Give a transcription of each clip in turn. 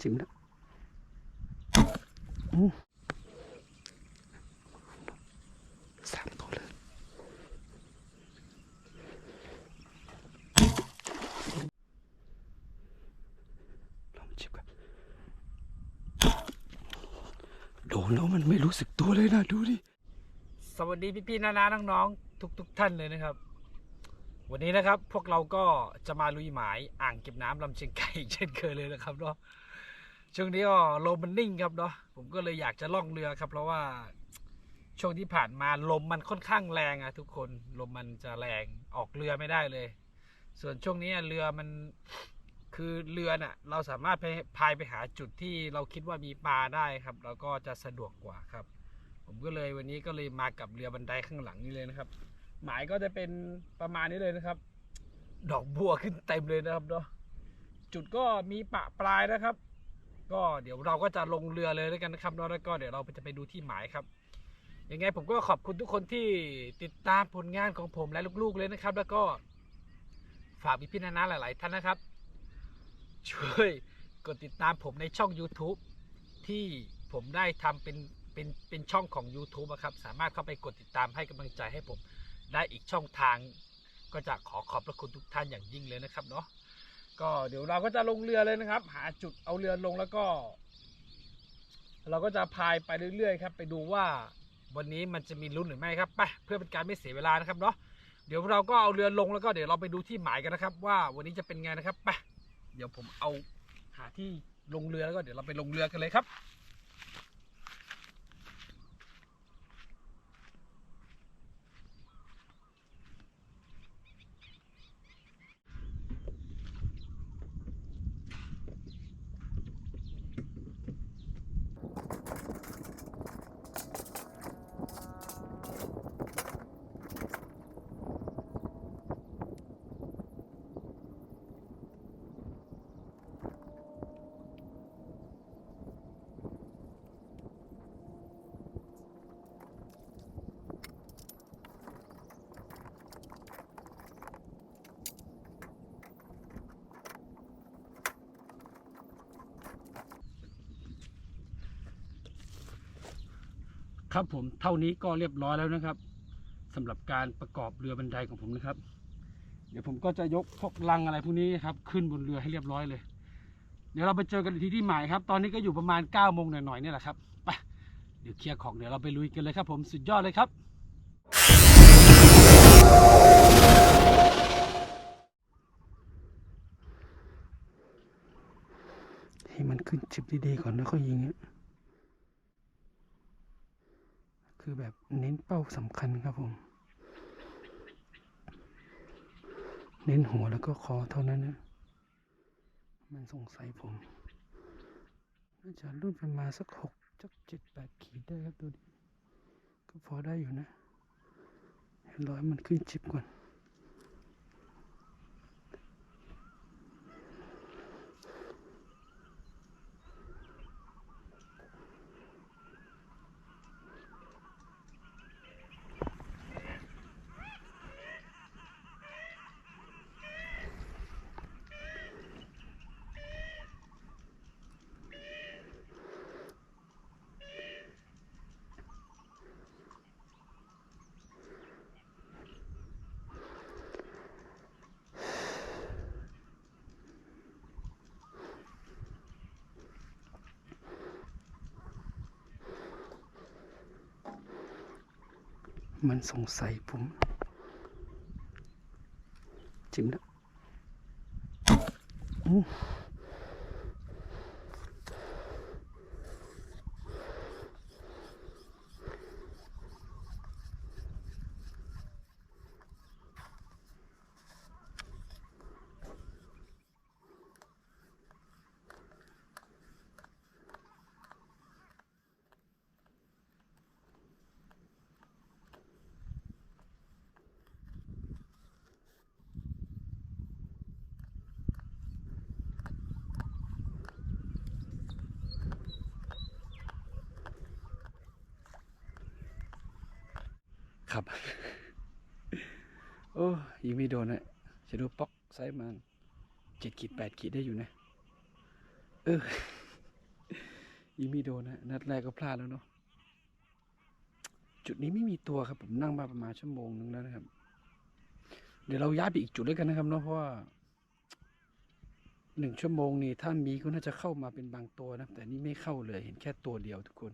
จิ้มแล้วอู้สามตัวเลยลองชิมกันโดนแล้วมันไม่รู้สึกตัวเลยนะดูดิ สวัสดีพี่ๆนานาๆน้องๆทุกๆทท่านเลยนะครับ วันนี้นะครับพวกเราก็จะมาลุยหมายอ่างเก็บน้ำลำเชียงไก่เช่นเคยเลยนะครับเนาะ ช่วงนี้ก็ลมมันนิ่งครับเนาะผมก็เลยอยากจะล่องเรือครับ เพราะว่าช่วงที่ผ่านมาลมมันค่อนข้างแรงอะทุกคนลมมันจะแรงออกเรือไม่ได้เลย ส่วนช่วงนี้เรือมันคือเรือน่ะเราสามารถไปพายไปหาจุดที่เราคิดว่ามีปลาได้ครับ แล้วก็จะสะดวกกว่าครับ ผมก็เลยวันนี้ก็เลยมากับเรือบันไดข้างหลังนี่เลยนะครับ หมายก็จะเป็นประมาณนี้เลยนะครับ ดอกบัวขึ้นเต็มเลยนะครับเนาะจุดก็มีปะปลายนะครับ ก็เดี๋ยวเราก็จะลงเรือเลยแล้วกันนะครับแล้วก็เดี๋ยวเราจะไปดูที่หมายครับยังไงผมก็ขอบคุณทุกคนที่ติดตามผลงานของผมและลูกๆเลยนะครับ แล้วก็ฝากพี่พี่ๆนานาหลาย ๆ ท่านนะครับ ช่วยกดติดตามผมในช่อง YouTube ที่ผมได้ทำเป็นเป็นเป็นช่องของ YouTube อะครับ สามารถเข้าไปกดติดตามให้กำลังใจให้ผมได้อีกช่องทาง ก็จะขอขอบพระคุณทุกท่านอย่างยิ่งเลยนะครับเนาะ ก็เดี๋ยวเราก็จะลงเรือเลยนะครับ หาจุดเอาเรือลงแล้วก็ เราก็จะพายไปเรื่อยๆครับ ไปดูว่าวันนี้มันจะมีลุ้นหรือไม่ครับไปเพื่อเป็นการไม่เสียเวลานะครับเนาะเดี๋ยวเราก็เอาเรือลงแล้วก็เดี๋ยวเราไปดูที่หมายกันนะครับ ว่าวันนี้จะเป็นไงนะครับไปเดี๋ยวผมเอาหาที่ลงเรือแล้วก็เดี๋ยวเราไปลงเรือกันเลยครับ ครับผมเท่านี้ก็เรียบร้อยแล้วนะครับสำหรับการประกอบเรือบันไดของผมนะครับ เดี๋ยวผมก็จะยกพวกลังอะไรพวกนี้ครับ ขึ้นบนเรือให้เรียบร้อยเลย เดี๋ยวเราไปเจอกันอีกทีที่หมายครับ ตอนนี้ก็อยู่ประมาณ9ก้าโมงหน่อยๆนี่แหละครับไปเดี๋ยวเคลียร์ของเดี๋ยวเราไปลุยกันเลยครับ ผมสุดยอดเลยครับให้มันขึ้นจิบดีๆก่อนแล้วค่อยยิงอะ คือแบบเน้นเป้าสำคัญครับผม เน้นหัวแล้วก็คอเท่านั้นนะ มันสงสัยผมน่าจะรุ่นประมาณสักหกจักเจ็ดแปดขีดได้ครับตัวนี้ก็พอได้อยู่นะเดี๋ยวรอยมันขึ้นจิบก่อน มันสงสัยผมจิ้มแล้วับ โอ้ยิงไม่โดนอะจะดูป๊อกไซส์มันเจ็ดขีดแปดขีดได้อยู่นะ เออยิงไม่โดนนะนัดแรกก็พลาดแล้วเนาะจุดนี้ไม่มีตัวครับ ผมนั่งมาประมาณชั่วโมงนึงแล้วนะครับ เดี๋ยวเราย้ายไปอีกจุดด้วยกันนะครับเนาะเพราะว่าหนึ่งชั่วโมงนี่ถ้ามีก็น่าจะเข้ามาเป็นบางตัวนะ แต่นี่ไม่เข้าเลยเห็นแค่ตัวเดียวทุกคน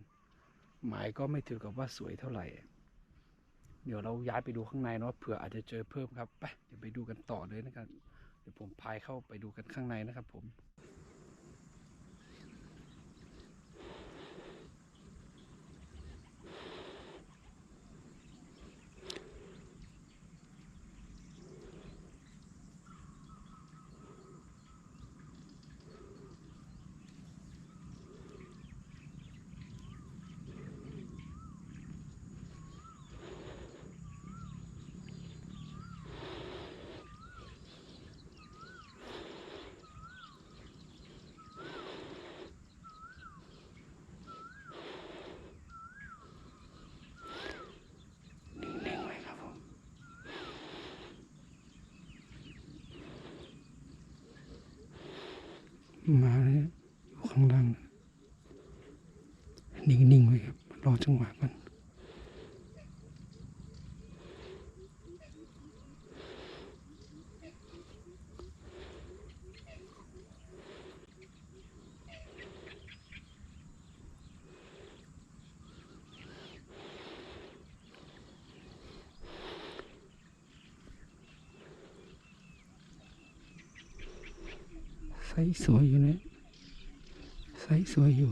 หมายก็ไม่ถือกับว่าสวยเท่าไหร่ เดี๋ยวเราย้ายไปดูข้างในเนาะเผื่ออาจจะเจอเพิ่มครับไปเดี๋ยวไปดูกันต่อเลยนะครับ เดี๋ยวผมพายเข้าไปดูกันข้างในนะครับผม มาเลยอยู่ข้างล่างนะนิ่งๆไว้ครับ รอจังหวะกันใสวยอยู่นะใสสวยอยู่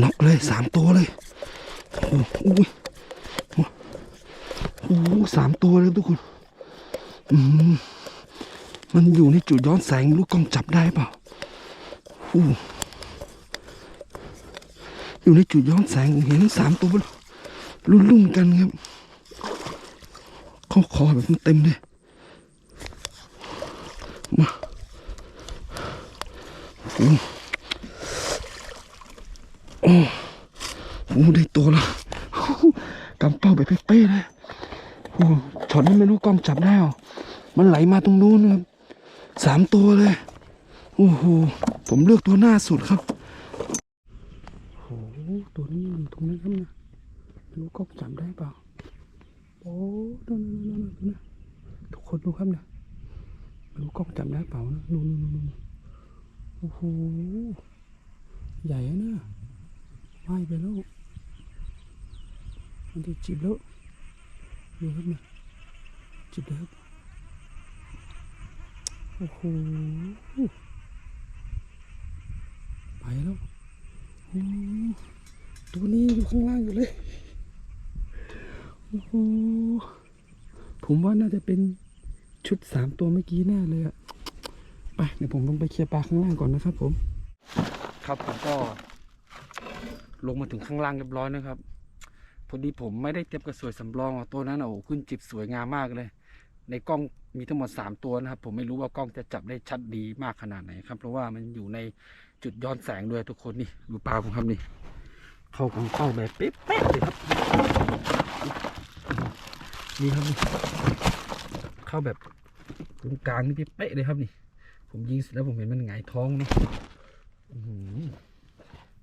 น็อกเลยสามตัวเลยโอ้โหอุ้ยโอ้สามตัวเลยทุกคนอืมมันอยู่ในจุดย้อนแสงลูกกล้องจับได้เปล่าอู้อยู่ในจุดย้อนแสงผมเห็นสามตัวรุ่นรุ่นกันครับเข้าคอแบบเต็มเลยมาโอ้ โอ้โหได้ตัวแล้วกำเป้าแบบเป๊ะๆเลยโอ้ช็อตนี้ไม่รู้กล้องจับได้หรอมันไหลมาตรงนู้นครับสามตัวเลย โอ้โห ผมเลือกตัวหน้าสุดครับโอ้โหตัวนี้อยู่ตรงนั้นครับนะไม่รู้กล้องจำได้เปล่า โอ้นั่นนั่นนั่นนั่นทุกคนดูครับนะไม่รู้กล้องจำได้เปล่านะนู่นนู่นนู่นโอ้โห ใหญ่อะนะ ว่ายไปแล้วมันจะจิบแล้วดูครับนะจิบแล้วโอ้โหไปแล้วตัวนี้อยู่ข้างล่างอยู่เลยโอ้โหผมว่าน่าจะเป็นชุดสามตัวเมื่อกี้แน่เลยอะไปเดี๋ยวผมลงไปเคลียร์ปลาข้างล่างก่อนนะครับผม ครับผมก็ ลงมาถึงข้างล่างเรียบร้อยนะครับ พอดีผมไม่ได้เตรียมกระสวยสำรองตัวนั้นโอ้ขึ้นจิบสวยงามมากเลย ในกล้องมีทั้งหมด 3 ตัวนะครับ ผมไม่รู้ว่ากล้องจะจับได้ชัดดีมากขนาดไหนครับ เพราะว่ามันอยู่ในจุดย้อนแสงด้วยทุกคนนี่ดูปลาผมครับนี่ เข้าของเข้าแบบเป๊ะๆเลยครับนี่ครับนี่เข้าแบบตรงกลางนี่เป๊ะเลยครับนี่ ผมยิงเสร็จแล้วผมเห็นมันหงายท้องเนาะ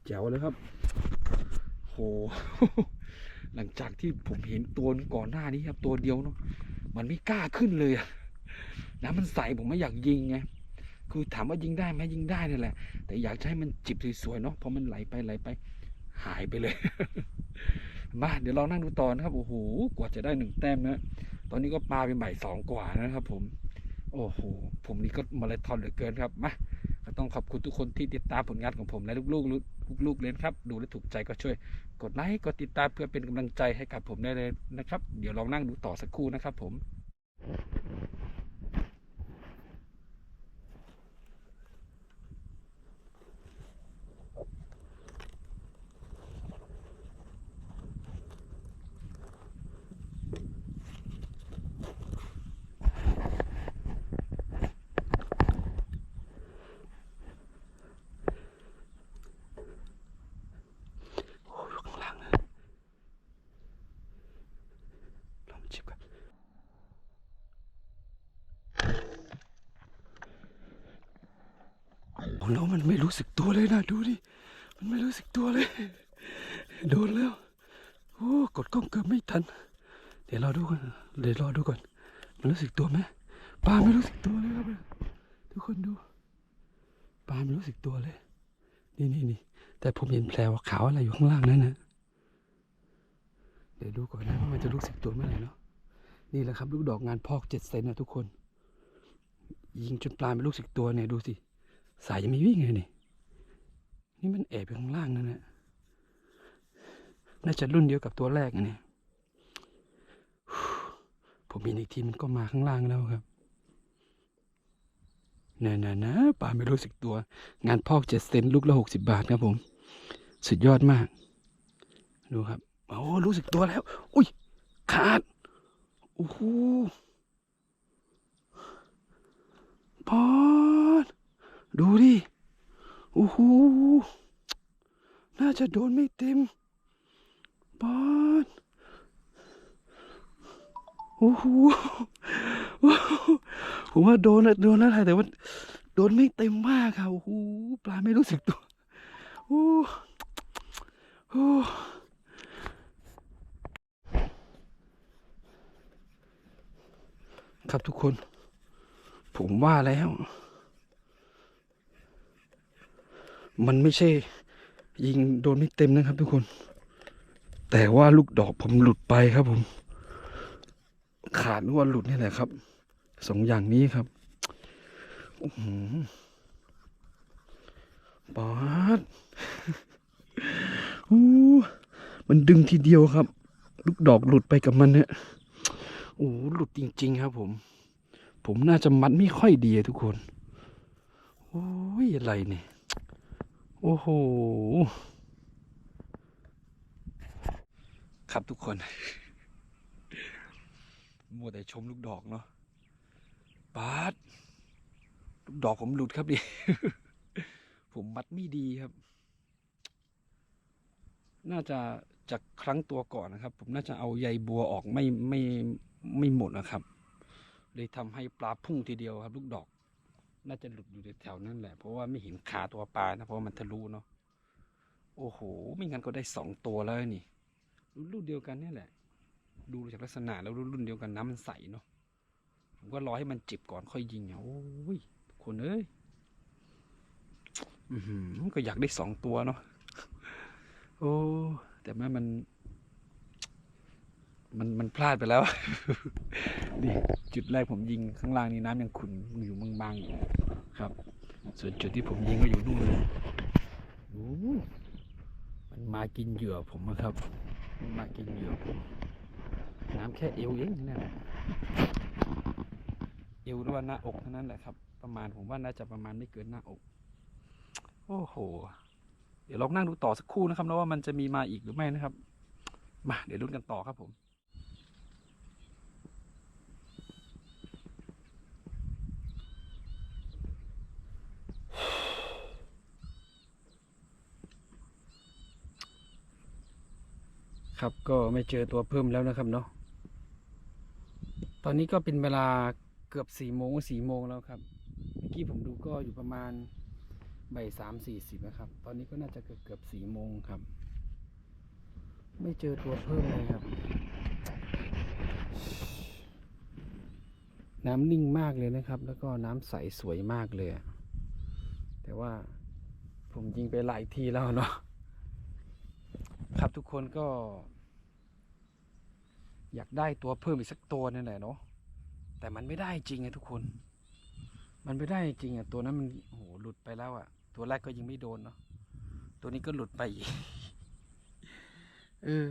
แจ๋วเลยครับ หหลังจากที่ผมเห็นตัวก่อนหน้านี้ครับ ตัวเดียวเนาะมันไม่กล้าขึ้นเลยอะมันใสผมไม่อยากยิงไงคือถามว่ายิงได้ไหมยิงได้นั่นแหละ แต่อยากจะให้มันจิบสวยๆเนาะพอมันไหลไปไหลไป หายไปเลยมาเดี๋ยวเรานั่งดูต่อนะครับโอ้โหกว่าจะได้หนึ่งแต้มนะตอนนี้ก็ปลาไปใหม่สองกว่านะครับ ผม โอ้โหผมนี่ก็มาราธอนเหลือเกินครับมา ก็ต้องขอบคุณทุกคนที่ติดตามผลงานของผมและลูกๆลูกๆเลยนครับ ดูและถูกใจก็ช่วย กดไลค์กดติดตามเพื่อเป็นกำลังใจให้กับผมได้เลยนะครับ เดี๋ยวลองนั่งดูต่อสักครู่นะครับผม โอ้อยู่ข้างล่างนะลองชิบกันโอ้ แล้วมันไม่รู้สึกตัวเลยนะดูดิ มันไม่รู้สึกตัวเลย โดนแล้ว โอ้กดกล้องเกือบไม่ทัน เดี๋ยวรอดูก่อนเดี๋ยวรอดูก่อน มันรู้สึกตัวไหมปลาไม่รู้สึกตัวเลยครับทุกคนดูปลาไม่รู้สึกตัวเลย นี่นี่นี่แต่ผมเห็นแผลขาวอะไรอยู่ข้างล่างนั่นนะเดี๋ยวดูก่อนนะว่ามันจะรู้สึกตัวเมื่อไหร่เนาะนี่แหละครับ ลูกดอกงานพอกเจ็ดเซนนะทุกคน ยิงจนปลาไม่รู้สึกตัวเนี่ยดูสิ สายยังไม่วิ่งเลยนี่ นี่มันแอบอยู่ข้างล่างนั่นแหละน่าจะรุ่นเดียวกับตัวแรกนี่ผมเห็นอีกทีมันก็มาข้างล่างแล้วครับน่นะนะปลาไม่รู้สึกตัว งานพอกเจ็ดเซนลูกละหกสิบบาทครับผม สุดยอดมาก ดูครับ โอ้รู้สึกตัวแล้ว อุ้ย ขาด โอ้โหปอด ดูดิโอ้โหน่าจะโดนไม่เต็มปอดโอ้โหผมว่าโดนอะโดนแล้วแหละแต่ว่าโดนไม่เต็มมากค่ะโอ้โหปลาไม่รู้สึกตัวโอ้โหครับทุกคน ผมว่าแล้ว มันไม่ใช่ ยิงโดนไม่เต็มนะครับทุกคน แต่ว่าลูกดอกผมหลุดไปครับผม ขาดหรือว่าหลุดนี่แหละครับสองอย่างนี้ครับอื้อหือปาดอู้มันดึงทีเดียวครับ ลูกดอกหลุดไปกับมันเนี่ยโอ้หลุดจริง ๆ ครับ ผม ผมน่าจะมัดไม่ค่อยดีทุกคน โอ้ยอะไรเนี่ย โอ้โห ครับทุกคน มัวแต่ชมลูกดอกเนาะปาดลูกดอกผมหลุดครับดิ ผมมัดไม่ดีครับ น่าจะจากครั้งตัวก่อนนะครับ ผมน่าจะเอาใยบัวออกไม่ไม่ไม่หมดนะครับ เลยทำให้ปลาพุ่งทีเดียวครับ ลูกดอก น่าจะหลุดอยู่แถวๆนั่นแหละ เพราะว่าไม่เห็นขาตัวปลานะ เพราะมันทะลุเนาะ โอ้โห ไม่งั้นก็ได้สองตัวแล้วนี่ รุ่นรุ่นเดียวกันนี่แหละ ดูจากลักษณะแล้วรุ่นรุ่นเดียวกันน้ำมันใสเนาะ ผมก็รอให้มันจ็บก่อนค่อยยิงอะโอ้ยคนเอ้ยอืก็อยากได้สองตัวเนาะ โอ้ แต่แม่มัน มัน มันพลาดไปแล้ว นี่ จุดแรกผมยิงข้างล่างนี่น้ำยังขุ่นอยู่บางๆอยู่ ครับ ส่วนจุดที่ผมยิงก็อยู่นู่นเลยโอ้มันมากินเหยื่อผมอะครับ มันมากินเหยื่อผมน้ำแค่เอวเองนั่นแหละเอวหรือว่าหน้าอกเท่านั้นแหละครับ ประมาณผมว่าน่าจะประมาณไม่เกินหน้าอก โอ้โห เดี๋ยวลองนั่งดูต่อสักครู่นะครับนะว่ามันจะมีมาอีกหรือไม่นะครับ มาเดี๋ยวลุ้นกันต่อครับผม ครับก็ไม่เจอตัวเพิ่มแล้วนะครับเนาะตอนนี้ก็เป็นเวลาเกือบสี่โมงสี่โมงแล้วครับ เมื่อกี้ผมดูก็อยู่ประมาณบ่ายสามสี่สิบนะครับ ตอนนี้ก็น่าจะเกือบเกือบสี่โมงครับ ไม่เจอตัวเพิ่มเลยครับ น้ำนิ่งมากเลยนะครับ แล้วก็น้ำใสสวยมากเลย แต่ว่าผมยิงไปหลายทีแล้วเนาะ ครับทุกคนก็ อยากได้ตัวเพิ่มอีกสักตัวนั่นแหละเนาะแต่มันไม่ได้จริงอะทุกคน มันไม่ได้จริงอะตัวนั้นมันโอ้โหหลุดไปแล้วอะตัวแรกก็ยังไม่โดนเนาะตัวนี้ก็หลุดไปอีกเออ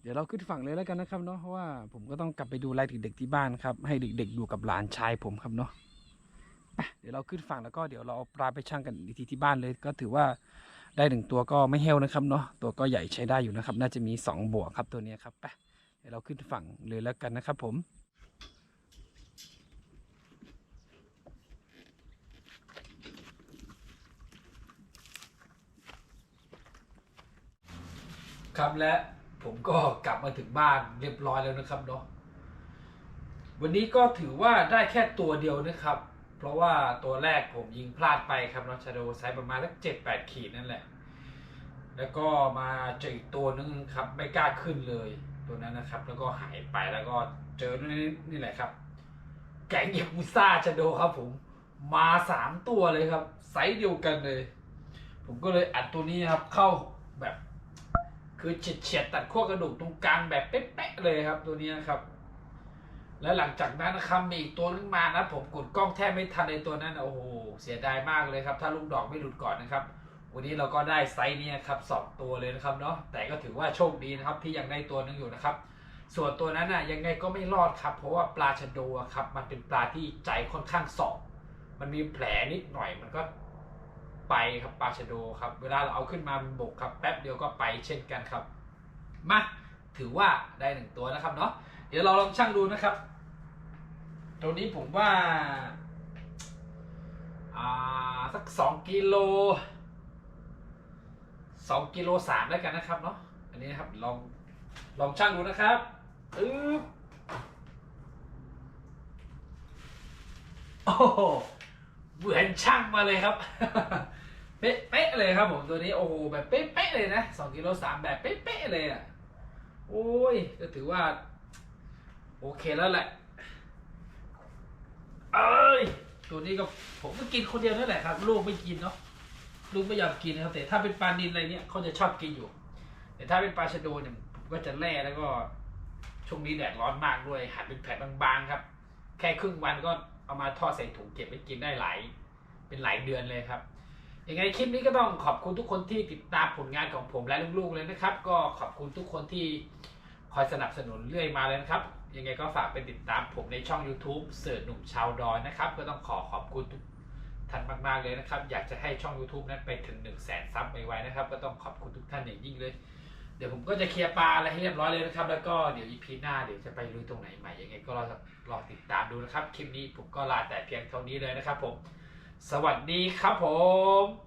เดี๋ยวเราขึ้นฝั่งเลยแล้วกันนะครับเนาะเพราะว่าผมก็ต้องกลับไปดูแลเด็กๆที่บ้านครับ ให้เด็กๆอยู่กับหลานชายผมครับเนาะเดี๋ยวเราขึ้นฝั่งแล้วก็เดี๋ยวเราเอาปลาไปชั่งกันอีกทีที่บ้านเลย ก็ถือว่า ได้หนึ่งตัวก็ไม่เฮลนะครับเนาะตัวก็ใหญ่ใช้ได้อยู่นะครับ น่าจะมีสองบวกครับตัวนี้ครับไปเดี๋ยวเราขึ้นฝั่งเลยแล้วกันนะครับผมครับและผมก็กลับมาถึงบ้านเรียบร้อยแล้วนะครับเนาะวันนี้ก็ถือว่าได้แค่ตัวเดียวนะครับ เพราะว่าตัวแรกผมยิงพลาดไปครับนาะชาโดไซส์ประมาณสักเจ็ดแปดขีดนั่นแหละ แล้วก็มาเจออีกตัวนึงครับไม่กล้าขึ้นเลยตัวนั้นนะครับ แล้วก็หายไปแล้วก็เจอนี่นี่แหละครับ แก๊งยากุซ่าชาโดครับผมมาสามตัวเลยครับ ไซส์เดียวกันเลย ผมก็เลยอัดตัวนี้ครับเข้าแบบ คือเฉียดเฉียดๆตัดขั้วกระดูกตรงกลางแบบเป๊ะๆเลยครับตัวนี้นะครับ แล้วหลังจากนั้นนะครับมีอีกตัวนึงมานะผมกดกล้องแทบไม่ทันในตัวนั้นโอ้โหเสียดายมากเลยครับ ถ้าลูกดอกไม่หลุดก่อนนะครับ วันนี้เราก็ได้ไซส์เนี้ครับสองตัวเลยนะครับเนาะแต่ก็ถือว่าโชคดีนะครับที่ยังได้ตัวนึงอยู่นะครับ ส่วนตัวนั้นน่ะยังไงก็ไม่รอดครับ เพราะว่าปลาชะโดครับมันเป็นปลาที่ใจค่อนข้างสอบมันมีแผลนิดหน่อยมันก็ไปครับปลาชะโดครับ เวลาเราเอาขึ้นมาบนบกครับแป๊บเดียวก็ไปเช่นกันครับมาถือว่าได้หนึ่งตัวนะครับเนาะ เดี๋ยวเราลองชั่งดูนะครับตัวนี้ผมว่าอ่าสักสองกิโลสองกิโลสามแล้วกันนะครับเนาะอันนี้นะครับลองลองชั่งดูนะครับอึ๊บโอ้โหเหมือนช่างมาเลยครับ เป๊ะๆเลยครับผมตัวนี้โอ้โหแบบเป๊ะๆเลยนะสองกิโลสามแบบเป๊ะๆเลยอะโอ้ยก็ถือว่า โอเคแล้วแหละ เอ้ย ตัวนี้ก็ผมก็กินคนเดียวนั่นแหละครับ ลูกไม่กินเนาะ ลูกไม่อยากกินนะครับ แต่ถ้าเป็นปลานินอะไรเนี้ยเขาจะชอบกินอยู่ แต่ถ้าเป็นปลาชะโดเนี่ยผมก็จะแล่แล้วก็ช่วงนี้แดดร้อนมากด้วย หั่นเป็นแผ่นบางๆครับ แค่ครึ่งวันก็เอามาทอดใส่ถุงเก็บไว้กินได้หลาย เป็นหลายเดือนเลยครับยังไงคลิปนี้ก็ต้องขอบคุณทุกคนที่ติดตามผลงานของผมและลูกๆเลยนะครับ ก็ขอบคุณทุกคนที่คอยสนับสนุนเรื่อยมาเลยนะครับ ยังไงก็ฝากไปติดตามผมในช่อง YouTube เสิร์ชหนุ่มชาวดอยนะครับ ก็ต้องขอขอบคุณทุกท่านมากๆเลยนะครับ อยากจะให้ช่อง YouTube นั้นไปถึง 1 0 0 0 0แสนซับไวๆนะครับ ก็ต้องขอบคุณทุกท่านอย่างยิ่งเลย เดี๋ยวผมก็จะเคลียร์ปลาอะไรให้เรียบร้อยเลยนะครับ แล้วก็เดี๋ยวอีพีหน้าเดี๋ยวจะไปลุยตรงไหนใหม่ยังไงก็รอรอติดตามดูนะครับ คลิปนี้ผมก็ลาแต่เพียงเท่านี้เลยนะครับผม สวัสดีครับผม